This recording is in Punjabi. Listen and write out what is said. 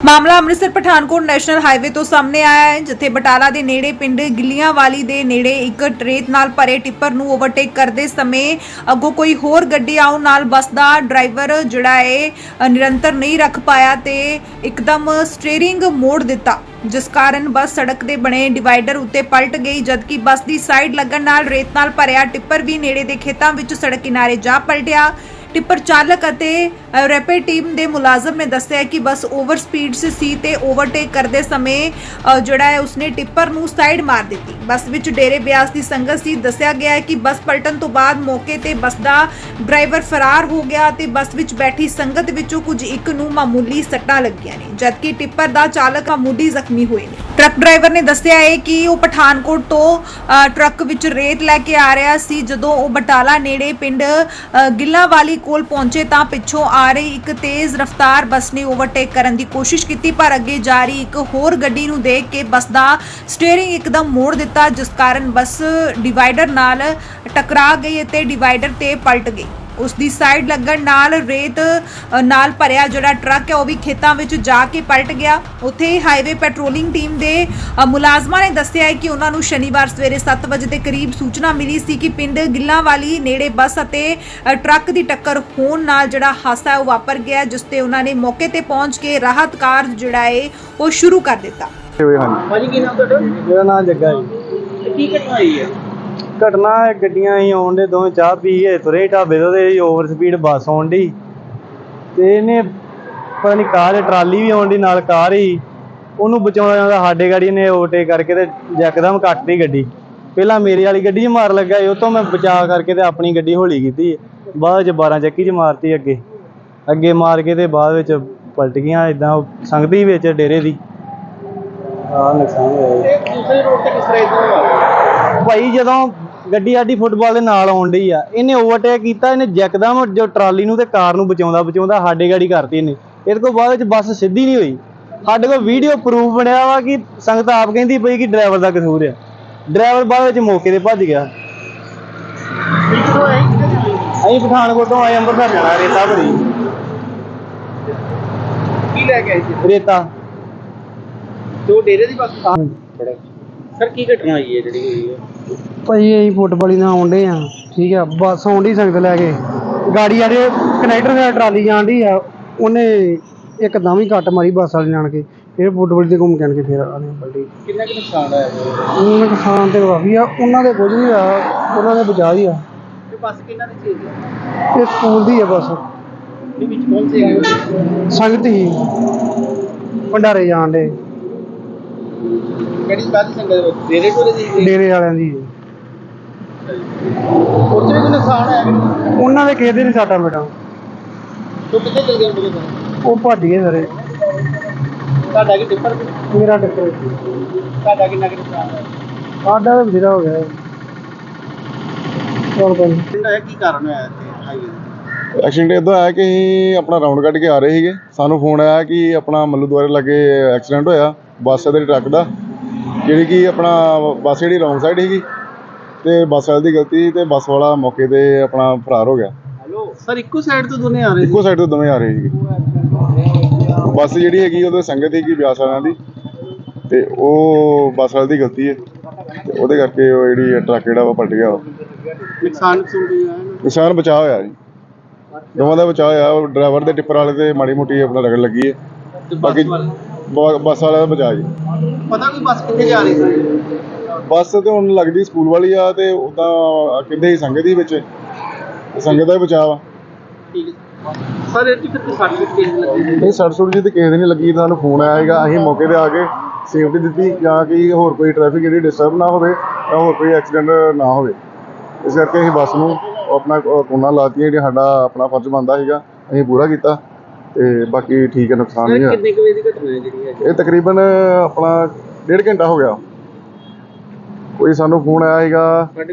ਮਾਮਲਾ ਅੰਮ੍ਰਿਤਸਰ ਪਠਾਨਕੋਟ ਨੈਸ਼ਨਲ ਹਾਈਵੇ ਤੋਂ ਸਾਹਮਣੇ ਆਇਆ ਹੈ, ਜਿੱਥੇ ਬਟਾਲਾ ਦੇ ਨੇੜੇ ਪਿੰਡ ਗਿੱਲੀਆਂਵਾਲੀ ਦੇ ਨੇੜੇ ਇੱਕ ਟਰੇਤ ਨਾਲ ਭਰੇ ਟਿੱਪਰ ਨੂੰ ਓਵਰਟੇਕ ਕਰਦੇ ਸਮੇਂ ਅੱਗੋਂ ਕੋਈ ਹੋਰ ਗੱਡੀ ਆਉਣ ਨਾਲ ਬੱਸ ਦਾ ਡਰਾਈਵਰ ਜਿਹੜਾ ਹੈ ਨਿਰੰਤਰ ਨਹੀਂ ਰੱਖ ਪਾਇਆ ਤੇ ਇੱਕਦਮ ਸਟੀਅਰਿੰਗ ਮੋੜ ਦਿੱਤਾ, ਜਿਸ ਕਾਰਨ ਬੱਸ ਸੜਕ ਦੇ ਬਣੇ ਡਿਵਾਈਡਰ ਉੱਤੇ ਪਲਟ ਗਈ, ਜਦਕਿ ਬੱਸ ਦੀ ਸਾਈਡ ਲੱਗਣ ਨਾਲ ਰੇਤ ਨਾਲ ਭਰਿਆ ਟਿੱਪਰ ਵੀ ਨੇੜੇ ਦੇ ਖੇਤਾਂ ਵਿੱਚ ਸੜਕ ਕਿਨਾਰੇ ਜਾ ਪਲਟਿਆ। ਟਿੱਪਰ ਚਾਲਕ ਅਤੇ ਅ, ਰੈਪਿਡ ਟੀਮ ਦੇ ਮੁਲਾਜ਼ਮ ਨੇ ਦੱਸਿਆ ਕਿ ਬੱਸ ਓਵਰ ਸਪੀਡ 'ਚ ਸੀ ਤੇ ਓਵਰਟੇਕ ਕਰਦੇ ਸਮੇਂ ਜਿਹੜਾ ਹੈ ਉਸਨੇ ਟਿੱਪਰ ਨੂੰ ਸਾਈਡ ਮਾਰ ਦਿੱਤੀ। ਬੱਸ ਵਿੱਚ ਡੇਰੇ ਬਿਆਸ ਦੀ ਸੰਗਤ ਸੀ। ਦੱਸਿਆ ਗਿਆ ਹੈ ਕਿ ਬੱਸ ਪਲਟਣ ਤੋਂ ਬਾਅਦ ਮੌਕੇ ਤੇ ਬੱਸ ਦਾ ਡਰਾਈਵਰ ਫਰਾਰ ਹੋ ਗਿਆ ਤੇ ਬੱਸ ਵਿੱਚ ਬੈਠੀ ਸੰਗਤ ਵਿੱਚੋਂ ਕੁਝ ਇੱਕ ਨੂੰ ਮਾਮੂਲੀ ਸੱਟਾਂ ਲੱਗੀਆਂ ਨੇ ਜਦਕਿ ਟਿੱਪਰ ਦਾ ਚਾਲਕ ਮਾਮੂਲੀ ਜ਼ਖਮੀ ਹੋਏ ਨੇ। ਟਰੱਕ ਡਰਾਈਵਰ ਨੇ ਦੱਸਿਆ ਹੈ ਕਿ ਉਹ ਪਠਾਨਕੋਟ ਤੋਂ ਅ, ਟਰੱਕ ਵਿੱਚ ਰੇਤ ਲੈ ਕੇ ਆ ਰਿਹਾ ਸੀ। ਜਦੋਂ ਉਹ ਬਟਾਲਾ ਨੇੜੇ ਪਿੰਡ ਅ, ਗਿੱਲਾਂਵਾਲੀ ਕੋਲ ਪਹੁੰਚੇ ਤਾਂ ਪਿੱਛੋਂ ਆ ਰਹੀ ਇੱਕ ਤੇਜ਼ ਰਫ਼ਤਾਰ ਬੱਸ ਨੇ ਓਵਰਟੇਕ ਕਰਨ ਦੀ ਕੋਸ਼ਿਸ਼ ਕੀਤੀ ਪਰ ਅੱਗੇ ਜਾ ਰਹੀ ਇੱਕ ਹੋਰ ਗੱਡੀ ਨੂੰ ਦੇਖ ਕੇ ਬੱਸ ਦਾ ਸਟੀਅਰਿੰਗ ਇੱਕਦਮ ਮੋੜ ਦਿੱਤਾ ਜਿਸ ਕਾਰਨ ਬੱਸ ਡਿਵਾਈਡਰ ਨਾਲ ਟਕਰਾ ਗਈ ਅਤੇ ਡਿਵਾਈਡਰ ਤੇ ਪਲਟ ਗਈ। ਉਸ ਦੀ ਸਾਈਡ ਲੱਗਣ ਨਾਲ ਰੇਤ ਨਾਲ ਭਰਿਆ ਜਿਹੜਾ ਟਰੱਕ ਹੈ ਉਹ ਵੀ ਖੇਤਾਂ ਵਿੱਚ ਜਾ ਕੇ ਪਲਟ ਗਿਆ। ਉੱਥੇ ਹੀ ਹਾਈਵੇ ਪੈਟਰੋਲਿੰਗ ਟੀਮ ਦੇ ਮੁਲਾਜ਼ਮਾਂ ਨੇ ਦੱਸਿਆ ਹੈ ਕਿ ਉਹਨਾਂ ਨੂੰ ਸ਼ਨੀਵਾਰ ਸਵੇਰੇ 7 ਵਜੇ ਦੇ ਕਰੀਬ ਸੂਚਨਾ ਮਿਲੀ ਸੀ ਕਿ ਪਿੰਡ ਗਿੱਲਾਂਵਾਲੀ ਨੇੜੇ ਬੱਸ ਅਤੇ ਟਰੱਕ ਦੀ ਟੱਕਰ ਹੋਣ ਨਾਲ ਜਿਹੜਾ ਹਾਦਸਾ ਹੈ ਉਹ ਵਾਪਰ ਗਿਆ ਜਿਸ ਤੇ ਉਹਨਾਂ ਨੇ ਮੌਕੇ ਤੇ ਪਹੁੰਚ ਕੇ ਰਾਹਤ ਕਾਰਜ ਜਿਹੜਾ ਹੈ ਉਹ ਸ਼ੁਰੂ ਕਰ ਦਿੱਤਾ। ਹੋਏ ਹਨ ਭਾਜੀ ਕੀ ਨਾਮ ਤੁਹਾਡਾ? ਮੇਰਾ ਨਾਮ ਜੱਗਾ ਜੀ। ਕੀ ਘਟਨਾ ਹੋਈ ਹੈ? ਘਟਨਾ ਹੈ ਗੱਡੀਆਂ ਹੀ ਆਉਣ ਦੇ ਦੋਵੇਂ ਚਾਹ ਪੀ ਕੇ ਤੁਰੇ ਢਾਬੇ ਤੋਂ ਤੇ ਓਵਰ ਸਪੀਡ ਬੱਸ ਆਉਣ ਦੀ ਤੇ ਇਹਨੇ ਪਤਾ ਨਹੀਂ ਕਾਰ ਟਰਾਲੀ ਵੀ ਆਉਣ ਦੀ ਨਾਲ ਕਾਰ ਹੀ। ਉਹਨੂੰ ਬਚਾਉਣਾ ਜਾਂਦਾ ਸਾਡੇ ਗਾੜੀ ਨੇ ਓਵਰਟੇਕ ਕਰਕੇ ਤੇ ਯਕਦਮ ਕੱਟਤੀ ਗੱਡੀ। ਪਹਿਲਾਂ ਮੇਰੀ ਵਾਲੀ ਗੱਡੀ 'ਚ ਮਾਰ ਲੱਗਾ ਉਹ ਤੋਂ ਮੈਂ ਬਚਾਅ ਕਰਕੇ ਤੇ ਆਪਣੀ ਗੱਡੀ ਹੌਲੀ ਕੀਤੀ ਬਾਅਦ 'ਚ 12 ਚੱਕੀ 'ਚ ਮਾਰਤੀ ਅੱਗੇ। ਅੱਗੇ ਮਾਰ ਕੇ ਤੇ ਬਾਅਦ ਵਿੱਚ ਪਲਟ ਗਈਆਂ ਇਦਾਂ ਸੰਗਤੀ ਵਿੱਚ ਡੇਰੇ ਦੀ। ਆ ਨੁਕਸਾਨ ਹੋਇਆ ਦੂਸਰੇ ਰੋਡ ਤੇ ਕਿਸ ਤਰ੍ਹਾਂ ਗਿਆ ਭਾਈ ਜਦੋਂ ਗੱਡੀ ਸਾਡੀ ਫੁੱਟਬਾਲ ਦੇ ਨਾਲ ਆਉਣ ਡਈ ਆ। ਇਹਨੇ ਓਵਰਟੇਕ ਕੀਤਾ ਇਹਨੇ ਯਕਦਮ ਜੋ ਟਰਾਲੀ ਨੂੰ ਤੇ ਕਾਰ ਨੂੰ ਬਚਾਉਂਦਾ ਬਚਾਉਂਦਾ ਸਾਡੇ ਗਾੜੀ ਕਰਤੀ ਇਹਨੇ। ਇਹਦੇ ਤੋਂ ਬਾਅਦ ਵਿੱਚ ਬੱਸ ਸਿੱਧੀ ਨਹੀਂ ਹੋਈ। ਸਾਡੇ ਕੋਲ ਵੀਡੀਓ ਪ੍ਰੂਫ ਬਣਿਆ ਵਾ ਕਿ ਸੰਗਤ ਆਪ ਕਹਿੰਦੀ ਪਈ ਕਿ ਡਰਾਈਵਰ ਦਾ ਕਸੂਰ ਆ। ਡਰਾਈਵਰ ਬਾਅਦ ਵਿੱਚ ਮੌਕੇ ਤੇ ਭੱਜ ਗਿਆ। ਅਸੀਂ ਪਠਾਨਕੋਟ ਤੋਂ ਆਏ ਅੰਮ੍ਰਿਤਸਰ ਜਾਣਾ ਰੇਤਾ ਭਰੀ ਕੀ ਲੈ ਕੇ ਆਈ ਸੀ? ਰੇਤਾ। ਤੇ ਡੇਰੇ ਦੀ ਬੱਸ? ਸਰ ਕੀ ਘਟਨਾ ਹੋਈ ਹੈ ਜਿਹੜੀ ਹੋਈ ਹੈ? ਭਾਈ ਅਸੀਂ ਫੁੱਟਬਾਲ ਨਾਲ ਆਉਂਦੇ ਆ। ਠੀਕ ਆ ਬੱਸ ਆਉਂਦੀ ਸੰਗਤ ਲੈ ਕੇ। ਗਾੜੀ ਵਾਲੇ ਕਨੈਕਟਰ ਨਾਲ ਟਰਾਲੀ ਜਾਂਦੀ ਆ ਉਹਨੇ ਇੱਕਦਮ ਹੀ ਕੱਟ ਮਾਰੀ ਬੱਸ ਵਾਲੇ ਜਾਣ ਕੇ। ਫਿਰ ਫੁੱਟਬਾਲ ਦੇ ਘੁੰਮ ਕੇ ਆਣ ਕੇ ਫਿਰ ਆਨੇ ਪਲਟੀ ਕਿੰਨਾ ਕੁ ਨੁਕਸਾਨ ਹੋਇਆ ਹੈ ਉਹਨਾਂ ਨੁਕਸਾਨ ਤੇ ਕਾਫੀ ਆ ਉਹਨਾਂ ਦੇ ਕੁਝ ਨਹੀਂ ਆ ਉਹਨਾਂ ਦੇ ਬਚਾ ਹੀ ਆ। ਤੇ ਬੱਸ ਕਿੰਨਾ ਦੀ ਚੀਜ਼ ਹੈ ਇਹ ਸਕੂਲ ਦੀ ਆ ਬੱਸ। ਵਿੱਚ ਕੌਣ ਸੀ ਸੰਗਤ ਹੀ। ਭੰਡਾਰੇ ਜਾਣ ਦੇ ਕਿਹੜੀ ਕਾਹਦੀ ਸੰਗਤ ਵਿੱਚ? ਡੇਰੇ ਕੋਲੇ ਦੀ ਡੇਰੇ ਵਾਲਿਆਂ ਦੀ ਉੱਥੇ ਵੀ ਕੋਈ ਨੁਕਸਾਨ ਕਿ? ਉਹਨਾਂ ਦੇ ਕਿਸੇ ਦੇ ਨਹੀਂ ਸਾਟਾ ਬੇਟਾ ਤੂੰ ਕਿੱਥੇ ਚਲ ਗਿਆ ਉਹ ਭੱਜ ਗਏ ਸਾਰੇ। ਤੁਹਾਡਾ ਕੀ ਟਿੱਪਰ ਮੇਰਾ ਟੱਕਰ ਤੁਹਾਡਾ ਕਿੰਨਾ ਕੁ ਨੁਕਸਾਨ ਹੋਇਆ? ਸਾਡਾ ਤਾਂ ਬਥੇਰਾ ਹੋ ਗਿਆ। ਚਲ ਨੀ। ਪਿੰਡ ਹੈ ਕੀ ਕਾਰਨ ਹੋਇਆ ਇੱਥੇ? ਹਾਈਵੇ ਐਕਸੀਡੈਂਟ ਇਦਾਂ ਆਇਆ ਕਿ ਅਸੀਂ ਆਪਣਾ ਰਾਉਂਡ ਕੱਢ ਕੇ ਆ ਰਹੇ ਸੀਗੇ। ਸਾਨੂੰ ਫੋਨ ਆਇਆ ਕਿ ਆਪਣਾ ਮੱਲੂ ਦੁਆਰੇ ਲੱਗੇ ਐਕਸੀਡੈਂਟ ਹੋਇਆ। ਬੱਸ ਦੇ ਟਰੱਕ ਦਾ ਜਿਹੜੀ ਕਿ ਆਪਣਾ ਬੱਸ ਜਿਹੜੀ ਰੌਂਗ ਸਾਈਡ ਸੀਗੀ ਤੇ ਬੱਸ ਵਾਲੇ ਦੀ ਗਲਤੀ ਤੇ ਬੱਸ ਵਾਲਾ ਮੌਕੇ ਤੇ ਆਪਣਾ ਫਰਾਰ ਹੋ ਗਿਆ। ਹੈਲੋ ਸਰ ਇੱਕੋ ਸਾਈਡ ਤੋਂ ਦੋਨੇ ਆ ਰਹੇ ਇੱਕੋ ਸਾਈਡ ਤੋਂ ਦੋਵੇਂ ਆ ਰਹੇ ਸੀਗੇ। ਬੱਸ ਜਿਹੜੀ ਹੈਗੀ ਉਹਦੇ ਸੰਗਤ ਸੀਗੀ ਬਿਆਸ ਵਾਲਿਆਂ ਦੀ ਤੇ ਉਹ ਬੱਸ ਵਾਲੇ ਦੀ ਗਲਤੀ ਹੈ ਤੇ ਉਹਦੇ ਕਰਕੇ ਉਹ ਜਿਹੜੀ ਟਰੱਕ ਜਿਹੜਾ ਵਾ ਪਲਟ ਗਿਆ। ਨੁਕਸਾਨ ਨੁਕਸਾਨ ਬਚਾਅ ਹੋਇਆ ਜੀ। ਦੋਵਾਂ ਦਾ ਬਚਾਅ ਹੋਇਆ ਡਰਾਈਵਰ ਦੇ ਟਿੱਪਰ ਵਾਲੇ ਤੇ ਮਾੜੀ ਮੋਟੀ ਆਪਣਾ ਰਗੜ ਲੱਗੀ ਹੈ। ਬਾਕੀ ਬ- ਬੱਸ ਵਾਲਿਆਂ ਦਾ ਬਚਾਅ ਜੀ। ਪਤਾ ਕੋਈ ਬੱਸ ਕਿੱਥੇ ਜਾ ਰਹੀ ਸੀ? ਬੱਸ ਤੇ ਹੁਣ ਲੱਗਦੀ ਸਕੂਲ ਵਾਲੀ ਆ ਤੇ ਉਦਾਂ ਕਿੰਦੇ ਹੀ ਸੰਗਤ ਹੀ ਵਿੱਚ। ਤੇ ਸੰਗਤ ਦਾ ਹੀ ਬਚਾਅ ਵਾ। ਠੀਕ ਹੈ। ਸਰ ਇਹ ਤੇ ਸਰਟੀਫਿਕੇਟ ਕਿਸ ਲੱਗੀ? ਜੀ ਤੇ ਕਿਸੇ ਦੀ ਨਹੀਂ ਲੱਗੀ ਤੁਹਾਨੂੰ ਫੋਨ ਆਇਆ ਹੈਗਾ ਅਸੀਂ ਮੌਕੇ ਤੇ ਆ ਕੇ ਸੇਫਟੀ ਦਿੱਤੀ ਜਾਂ ਕਿ ਹੋਰ ਕੋਈ ਟ੍ਰੈਫਿਕ ਜਿਹੜੀ ਡਿਸਟਰਬ ਨਾ ਹੋਵੇ ਜਾਂ ਹੋਰ ਕੋਈ ਐਕਸੀਡੈਂਟ ਨਾ ਹੋਵੇ। ਇਸ ਕਰਕੇ ਅਸੀਂ ਬੱਸ ਨੂੰ ਆਪਣਾ ਕੋਨਾ ਲਾਤੀਆਂ ਜਿਹੜੀ ਸਾਡਾ ਆਪਣਾ ਫਰਜ਼ ਬਣਦਾ ਸੀਗਾ ਅਸੀਂ ਪੂਰਾ ਕੀਤਾ। ਤੇ ਬਾਕੀ ਠੀਕ ਹੈ ਨੁਕਸਾਨ ਨਹੀਂ ਹੋਇਆ। ਕਿੰਨੇ ਕੁ ਵਜੇ ਦੀ ਘਟਨਾ ਹੈ ਜਿਹੜੀ ਹੈ ਇਹ ਤਕਰੀਬਨ ਆਪਣਾ ਡੇਢ ਘੰਟਾ ਹੋ ਗਿਆ। ਕੋਈ ਸਾਨੂੰ ਫੋਨ ਆਇਆ ਸੀਗਾ। ਕੋਲ